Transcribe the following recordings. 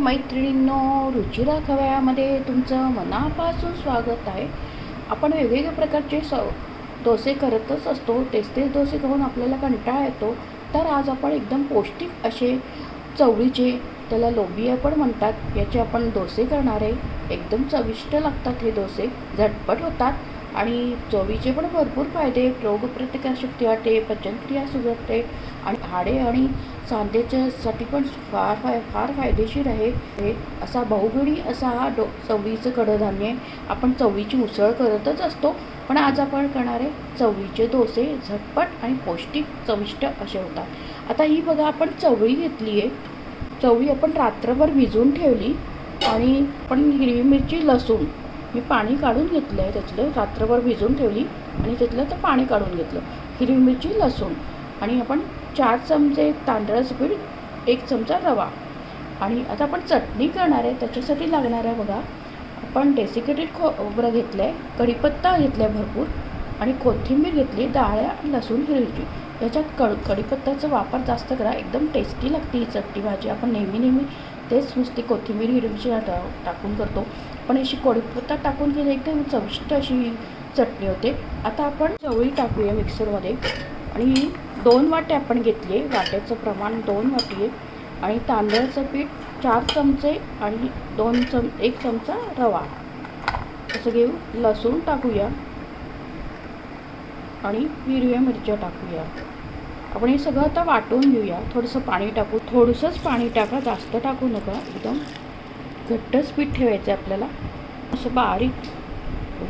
मैत्रिणींनो रुचिरा खव्यामध्ये तुमचं मनापासून स्वागत आहे. आपण वेगवेगळ्या प्रकारचे स डोसे करतच असतो. तेच तेच डोसे खाऊन आपल्याला कंटाळा येतो. तर आज आपण एकदम पौष्टिक असे चवळीचे त्याला लोबिया पण म्हणतात याचे आपण डोसे करणार आहे. एकदम चविष्ट लागतात हे डोसे झटपट होतात आणि चवीचे पण भरपूर फायदे रोगप्रतिकारशक्ती वाटे पचनक्रिया सुधारते आणि हाडे आणि सांध्याच्यासाठी पण फार फाय फार फायदेशीर आहे. हे असा बहुगुणी असा हा डो चवळीचं कडधान्य आहे आपण चवळीची उसळ करतच असतो. पण आज आपण करणारे आहे चवळीचे डोसे झटपट आणि पौष्टिक चविष्ट असे होतात. आता ही बघा आपण चवळी घेतली आहे. चवळी आपण रात्रभर भिजवून ठेवली आणि पण हिरवी मिरची लसूण मी पाणी काढून घेतलं आहे त्यातलं. रात्रभर भिजवून ठेवली आणि त्यातलं तर पाणी काढून घेतलं. हिरवी मिरची लसूण आणि आपण चार चमचे तांदळाचं पीठ एक चमचा रवा. आणि आता आपण चटणी करणार आहे त्याच्यासाठी लागणार आहे बघा आपण डेसिकेटेड खोबरं घेतलं आहे कढीपत्ता घेतला आहे भरपूर आणि कोथिंबीर घेतली डाळ्या लसूण हिरवी याच्यात कड कढीपत्त्याचा वापर जास्त करा एकदम टेस्टी लागते ही चटणी भाजी. आपण नेहमी नेहमी तेच नुसती कोथिंबीर हिरवीची टा टाकून करतो. पण अशी कढीपत्ता टाकून केली एकदम चविष्ट अशी चटणी होते. आता आपण चवळी टाकूया मिक्सरमध्ये आणि दोन वाटे आपण घेतले वाट्याचं प्रमाण दोन वाटी आहे. आणि तांदळाचं पीठ चार चमचे आणि दोन चम एक चमचा रवा. असं घेऊ लसूण टाकूया. आणि हिरव्या मिरच्या टाकूया. आपण हे सगळं आता वाटून घेऊया. थोडंसं पाणी टाकू. थोडंसंच पाणी टाका. जास्त टाकू नका. एकदम घट्टच पीठ ठेवायचं आहे आपल्याला. असं बारीक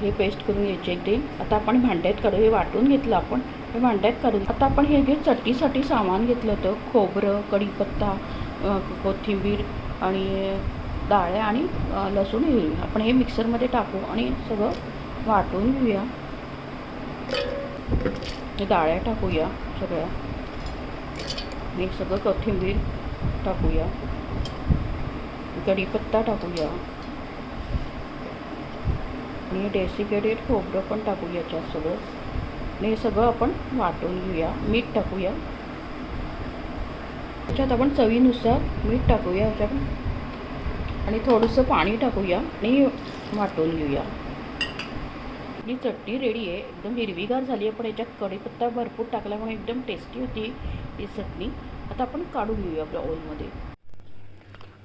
हे पेस्ट करून घ्यायचे ते आता आपण भांड्यात काढू हे वाटून घेतलं आपण. हे भांड्यात काढून आता आपण हे घे चटणीसाठी सामान घेतलं होतं खोबरं कढीपत्ता कोथिंबीर आणि डाळ्या आणि लसूण हिरवी आपण हे मिक्सरमध्ये टाकू आणि सगळं वाटून घेऊया. हे डाळ्या टाकूया सगळ्या. आणि सगळं कोथिंबीर टाकूया. कढीपत्ता टाकूया. आणि डेसिकेटेड खोबरं पण टाकू याच्यात सगळं. आणि हे सगळं आपण वाटून घेऊया. मीठ टाकूया. त्याच्यात आपण चवीनुसार मीठ टाकूया ह्याच्यात आणि थोडंसं पाणी टाकूया आणि वाटून घेऊया. ही चटणी रेडी आहे. एकदम हिरवीगार झाली आहे पण याच्यात कढीपत्ता भरपूर टाकल्यामुळे एकदम टेस्टी होती ही चटणी. आता आपण काढून घेऊया आपल्या ओलमध्ये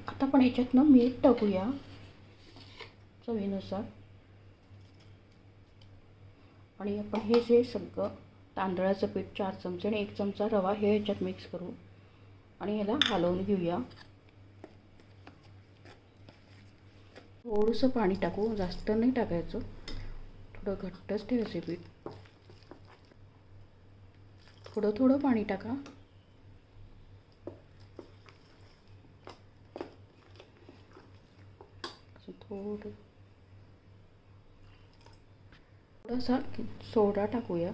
आता आपण याच्यातनं मीठ टाकूया चवीनुसार. आणि आपण हे जे सगळं तांदळाचं पीठ चार चमचे आणि एक चमचा रवा हे ह्याच्यात मिक्स करू. आणि याला हलवून घेऊया. थोडंसं पाणी टाकू जास्त नाही टाकायचं. थोडं घट्टच ठेवायचं पीठ. थोडं थोडं पाणी टाका असं थोडं थोडासा सोडा टाकूया.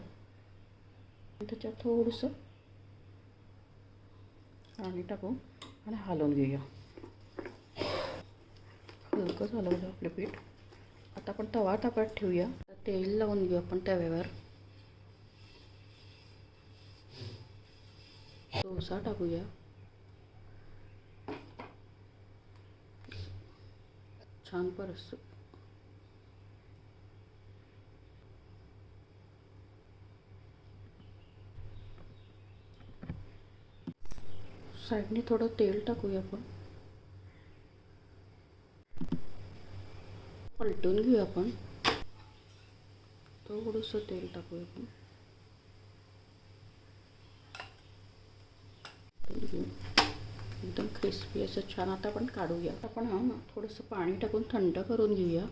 त्याच्यात थोडंसं पाणी टाकू आणि हलवून घेऊया. हलकंच हलवलं आपलं पीठ. आता आपण तवा तापात ठेवूया. तेल लावून घेऊ आपण तव्यावर. डोसा टाकूया. छान परस साईडने थोडं तेल टाकूया आपण. पलटून घेऊया आपण. थोडंसं तेल टाकूया आपण. एकदम क्रिस्पी असं छान. आता आपण काढूया. आपण हा ना थोडंसं पाणी टाकून थंड करून घेऊया.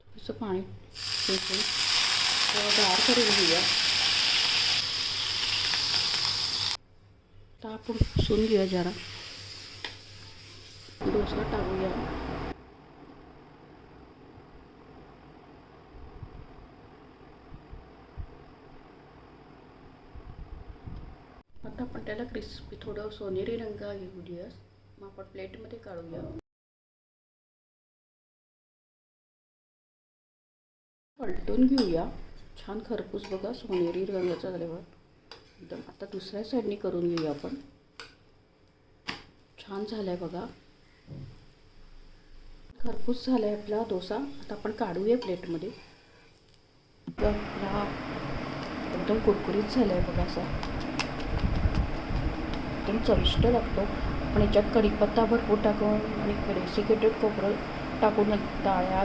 थोडंसं पाणी टाकून करून घेऊया. आता आपण पुसून घेऊया जरा. डोसा टाकूया. आता आपण त्याला क्रिस्पी थोडं सोनेरी रंग घेऊया. मग आपण प्लेटमध्ये काढूया. पलटून घेऊया. छान खरपूस बघा सोनेरी रंगाचा झाल्यावर. एकदम. आता दुसऱ्या साईडने करून घेऊया आपण. छान झालं आहे बघा. खरपूस झाला आहे आपला डोसा. आता आपण काढूया प्लेटमध्ये आपला एकदम कुरकुरीत झाला आहे बघा असा. एकदम चविष्ट लागतो. आपण याच्यात कढीपत्ता भरपूर टाकून आणि रेसिकेटेड खोबरं टाकून डाळ्या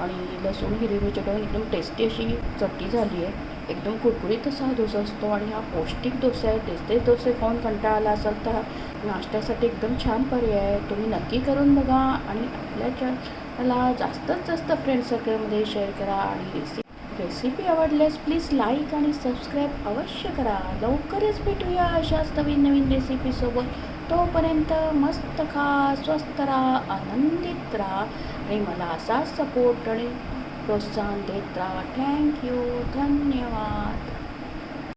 आणि लसूण हिरवी टाकून एकदम टेस्टी अशी चटणी झाली आहे. एकदम कुरकुरीत असा हा डोसा असतो आणि हा पौष्टिक डोसा आहे तेच डोसे खाऊन कंटाळा आला असेल तर नाश्त्यासाठी एकदम छान पर्याय आहे. तुम्ही नक्की करून बघा आणि आपल्या चॅनलला जास्तीत जास्त फ्रेंड सर्कलमध्ये शेअर करा आणि रेसिपी रेसिपी आवडल्यास प्लीज लाईक आणि सबस्क्राईब अवश्य करा. लवकरच भेटूया अशाच नवीन नवीन रेसिपीसोबत तोपर्यंत मस्त खा स्वस्त राहा आनंदित राहा आणि मला असाच सपोर्ट आणि प्रोत्साहन देत राहा. थँक्यू धन्यवाद.